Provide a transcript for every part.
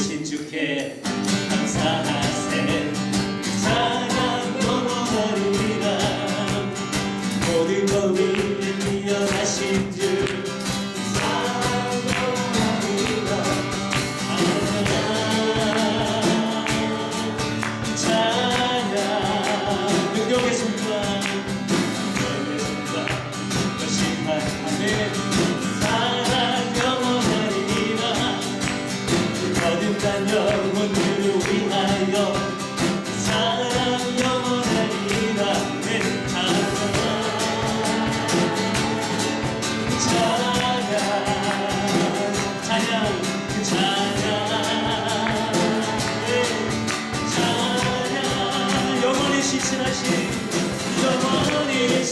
신축해 감사하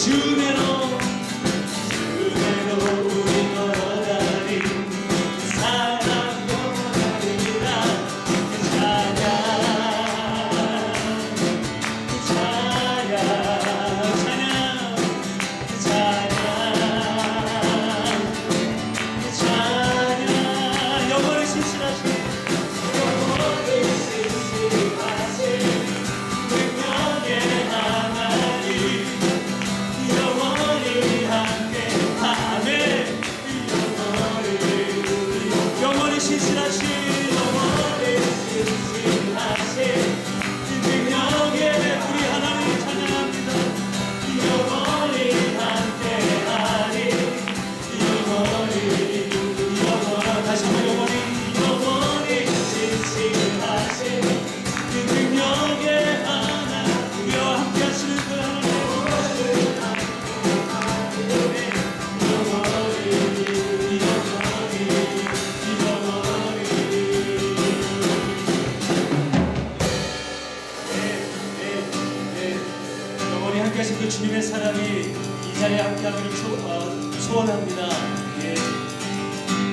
주는 te 계속해서 그 주님의 사랑이 이 자리에 함께하기를 어, 소원합니다. 예.